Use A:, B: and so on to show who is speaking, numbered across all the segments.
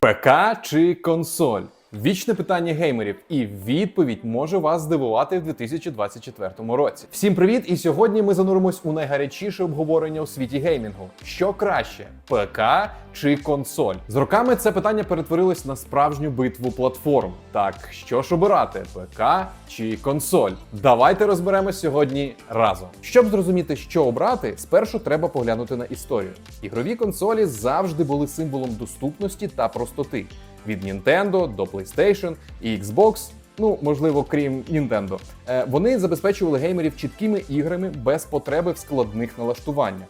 A: ПК чи консоль? Вічне питання геймерів, і відповідь може вас здивувати в 2024 році. Всім привіт! І сьогодні ми зануримось у найгарячіше обговорення у світі геймінгу. Що краще, ПК чи консоль? З роками це питання перетворилось на справжню битву платформ. Так, що ж обирати, ПК чи консоль? Давайте розберемось сьогодні разом. Щоб зрозуміти, що обрати, спершу треба поглянути на історію. Ігрові консолі завжди були символом доступності та простоти від Nintendo до PlayStation і Xbox. Ну, можливо, крім Nintendo. Е, вони забезпечували геймерів чіткими іграми без потреби в складних налаштуваннях.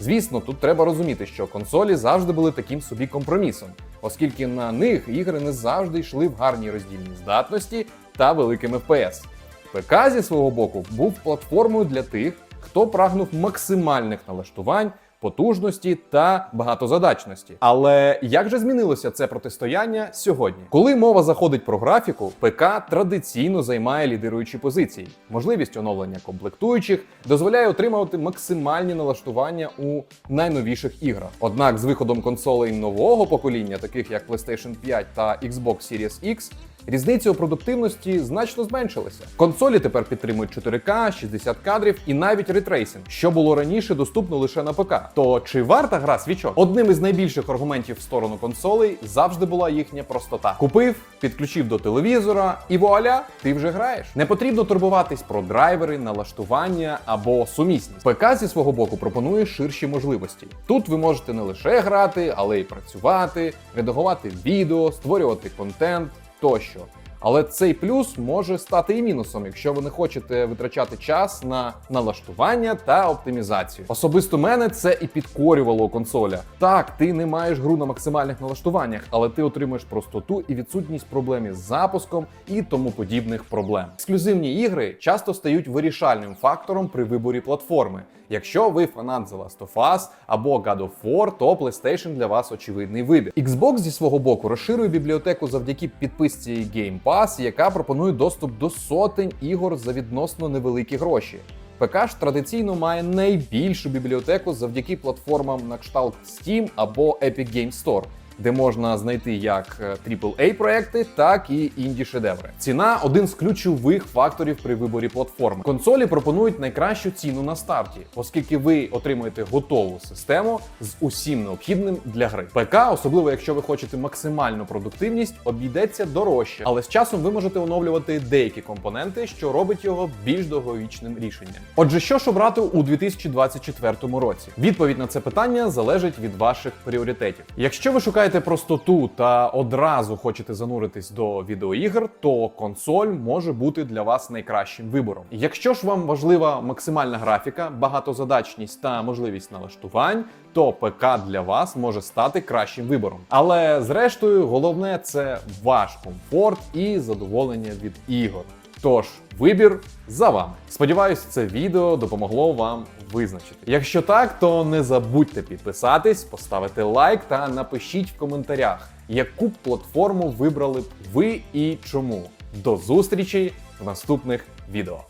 A: Звісно, тут треба розуміти, що консолі завжди були таким собі компромісом, оскільки на них ігри не завжди йшли в гарній роздільній здатності та великим FPS. ПК зі свого боку був платформою для тих, хто прагнув максимальних налаштувань, потужності та багатозадачності. Але як же змінилося це протистояння сьогодні? Коли мова заходить про графіку, ПК традиційно займає лідируючі позиції. Можливість оновлення комплектуючих дозволяє отримувати максимальні налаштування у найновіших іграх. Однак з виходом консолей нового покоління, таких як PlayStation 5 та Xbox Series X, Різниця у продуктивності значно зменшилася. Консолі тепер підтримують 4К, 60 кадрів і навіть ретрейсинг, що було раніше доступно лише на ПК. То чи варта гра свічок? Одним із найбільших аргументів в сторону консолей завжди була їхня простота. Купив, підключив до телевізора, і вуаля, ти вже граєш. Не потрібно турбуватись про драйвери, налаштування або сумісність. ПК зі свого боку пропонує ширші можливості. Тут ви можете не лише грати, але й працювати, редагувати відео, створювати контент тощо. Але цей плюс може стати і мінусом, якщо ви не хочете витрачати час на налаштування та оптимізацію. Особисто мене це і підкорювало у консолях. Так, ти не маєш гру на максимальних налаштуваннях, але ти отримуєш простоту і відсутність проблем із запуском і тому подібних проблем. Ексклюзивні ігри часто стають вирішальним фактором при виборі платформи. Якщо ви фанат The Last of Us або God of War, то PlayStation для вас очевидний вибір. Xbox зі свого боку розширює бібліотеку завдяки підписці Game Pass, яка пропонує доступ до сотень ігор за відносно невеликі гроші. ПК ж традиційно має найбільшу бібліотеку завдяки платформам на кшталт Steam або Epic Games Store, де можна знайти як е, AAA проекти, так і інді шедеври. Ціна один з ключових факторів при виборі платформи. Консолі пропонують найкращу ціну на старті, оскільки ви отримуєте готову систему з усім необхідним для гри. ПК, особливо якщо ви хочете максимальну продуктивність, обійдеться дорожче, але з часом ви можете оновлювати деякі компоненти, що робить його більш довговічним рішенням. Отже, що ж обрати у 2024 році? Відповідь на це питання залежить від ваших пріоритетів. Якщо ви шукаєте простоту та одразу хочете зануритись до відеоігр, то консоль може бути для вас найкращим вибором. Якщо ж вам важлива максимальна графіка, багатозадачність та можливість налаштувань, то ПК для вас може стати кращим вибором. Але зрештою, головне це ваш комфорт і задоволення від ігор. Тож, вибір за вами. Сподіваюсь, це відео допомогло вам визначити. Якщо так, то не забудьте підписатись, поставити лайк та напишіть в коментарях, яку платформу вибрали б ви і чому. До зустрічі в наступних відео.